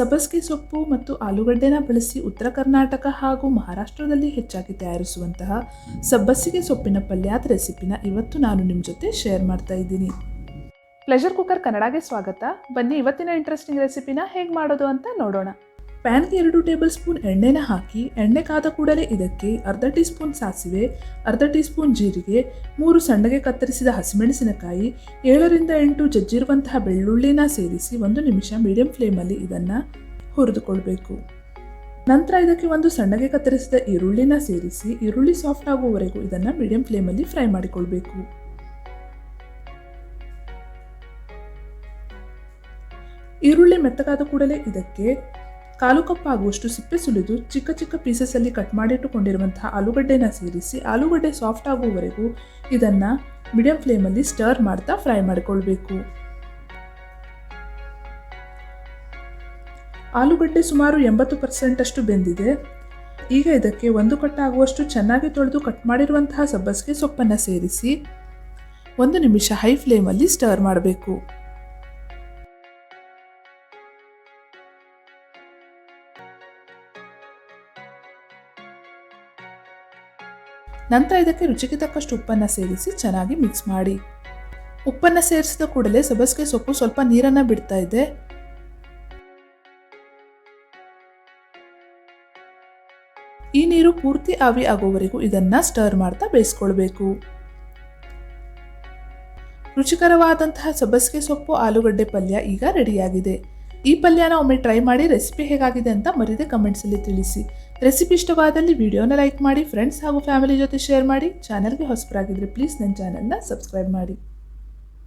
ಸಬ್ಬಸಿಗೆ ಸೊಪ್ಪು ಮತ್ತು ಆಲೂಗಡ್ಡೆನ ಬಳಸಿ ಉತ್ತರ ಕರ್ನಾಟಕ ಹಾಗೂ ಮಹಾರಾಷ್ಟ್ರದಲ್ಲಿ ಹೆಚ್ಚಾಗಿ ತಯಾರಿಸುವಂತಹ ಸಬ್ಬಸಿಗೆ ಸೊಪ್ಪಿನ ಪಲ್ಯದ ರೆಸಿಪಿನ ಇವತ್ತು ನಾನು ನಿಮ್ಮ ಜೊತೆ ಶೇರ್ ಮಾಡ್ತಾ ಇದ್ದೀನಿ. ಪ್ಲೆಷರ್ ಕುಕ್ಕರ್ ಕನ್ನಡಗೆ ಸ್ವಾಗತ. ಬನ್ನಿ, ಇವತ್ತಿನ ಇಂಟ್ರೆಸ್ಟಿಂಗ್ ರೆಸಿಪಿನ ಹೇಗೆ ಮಾಡೋದು ಅಂತ ನೋಡೋಣ. ಪ್ಯಾನ್ಗೆ ಎರಡು ಟೇಬಲ್ ಸ್ಪೂನ್ ಎಣ್ಣೆನ ಹಾಕಿ ಎಣ್ಣೆ ಕಾದ ಕೂಡಲೇ ಇದಕ್ಕೆ ಅರ್ಧ ಟೀ ಸ್ಪೂನ್ ಸಾಸಿವೆ, ಅರ್ಧ ಟೀ ಸ್ಪೂನ್ ಜೀರಿಗೆ, ಮೂರು ಸಣ್ಣಗೆ ಕತ್ತರಿಸಿದ ಹಸಿಮೆಣಸಿನಕಾಯಿ, ಏಳರಿಂದ ಎಂಟು ಜಜ್ಜಿರುವಂತಹ ಬೆಳ್ಳುಳ್ಳಿನ ಸೇರಿಸಿ ಒಂದು ನಿಮಿಷ ಮೀಡಿಯಂ ಫ್ಲೇಮಲ್ಲಿ ಇದನ್ನು ಹುರಿದುಕೊಳ್ಬೇಕು. ನಂತರ ಇದಕ್ಕೆ ಒಂದು ಸಣ್ಣಗೆ ಕತ್ತರಿಸಿದ ಈರುಳ್ಳಿನ ಸೇರಿಸಿ ಈರುಳ್ಳಿ ಸಾಫ್ಟ್ ಆಗುವವರೆಗೂ ಇದನ್ನು ಮೀಡಿಯಂ ಫ್ಲೇಮಲ್ಲಿ ಫ್ರೈ ಮಾಡಿಕೊಳ್ಬೇಕು. ಈರುಳ್ಳಿ ಮೆತ್ತಗಾದ ಕೂಡಲೇ ಇದಕ್ಕೆ ಕಾಲು ಕಪ್ಪಾಗುವಷ್ಟು ಸಿಪ್ಪೆ ಸುಲಿದು ಚಿಕ್ಕ ಚಿಕ್ಕ ಪೀಸಸಲ್ಲಿ ಕಟ್ ಮಾಡಿಟ್ಟುಕೊಂಡಿರುವಂತಹ ಆಲೂಗಡ್ಡೆನ ಸೇರಿಸಿ ಆಲೂಗಡ್ಡೆ ಸಾಫ್ಟ್ ಆಗುವವರೆಗೂ ಇದನ್ನು ಮೀಡಿಯಂ ಫ್ಲೇಮಲ್ಲಿ ಸ್ಟರ್ ಮಾಡ್ತಾ ಫ್ರೈ ಮಾಡಿಕೊಳ್ಬೇಕು. ಆಲೂಗಡ್ಡೆ ಸುಮಾರು ಎಂಬತ್ತು ಪರ್ಸೆಂಟ್ ಅಷ್ಟು ಬೆಂದಿದೆ. ಈಗ ಇದಕ್ಕೆ ಒಂದು ಕಟ್ಟಾಗುವಷ್ಟು ಚೆನ್ನಾಗಿ ತೊಳೆದು ಕಟ್ ಮಾಡಿರುವಂತಹ ಸಬ್ಬಸಿಗೆ ಸೊಪ್ಪನ್ನು ಸೇರಿಸಿ ಒಂದು ನಿಮಿಷ ಹೈ ಫ್ಲೇಮಲ್ಲಿ ಸ್ಟರ್ ಮಾಡಬೇಕು. ನಂತರ ಇದಕ್ಕೆ ರುಚಿಗೆ ತಕ್ಕಷ್ಟು ಉಪ್ಪನ್ನು ಸೇರಿಸಿ ಚೆನ್ನಾಗಿ ಮಿಕ್ಸ್ ಮಾಡಿ. ಉಪ್ಪನ್ನು ಸೇರಿಸಿದ ಕೂಡಲೇ ಸಬ್ಬಸಿಗೆ ಸೊಪ್ಪು ಸ್ವಲ್ಪ ನೀರನ್ನು ಬಿಡ್ತಾ ಇದೆ. ಈ ನೀರು ಪೂರ್ತಿ ಆವಿ ಆಗುವವರೆಗೂ ಇದನ್ನು ಸ್ಟರ್ ಮಾಡ್ತಾ ಬೇಯಿಸ್ಕೊಳ್ಬೇಕು. ರುಚಿಕರವಾದಂತಹ ಸಬ್ಬಸಿಗೆ ಸೊಪ್ಪು ಆಲೂಗಡ್ಡೆ ಪಲ್ಯ ಈಗ ರೆಡಿಯಾಗಿದೆ. ಈ ಪಲ್ಯನ ಒಮ್ಮೆ ಟ್ರೈ ಮಾಡಿ ರೆಸಿಪಿ ಹೇಗಾಗಿದೆ ಅಂತ ಮರಿದೆ ಕಮೆಂಟ್ಸಲ್ಲಿ ತಿಳಿಸಿ. ರೆಸಿಪಿ ಇಷ್ಟವಾದಲ್ಲಿ ವಿಡಿಯೋನ ಲೈಕ್ ಮಾಡಿ ಫ್ರೆಂಡ್ಸ್ ಹಾಗೂ ಫ್ಯಾಮಿಲಿ ಜೊತೆ ಶೇರ್ ಮಾಡಿ ಚಾನಲ್ಗೆ ಹೊಸಬರಾಗಿದ್ದರೆ ಪ್ಲೀಸ್ ನನ್ನ ಚಾನಲ್ನ ಸಬ್ಸ್ಕ್ರೈಬ್ ಮಾಡಿ.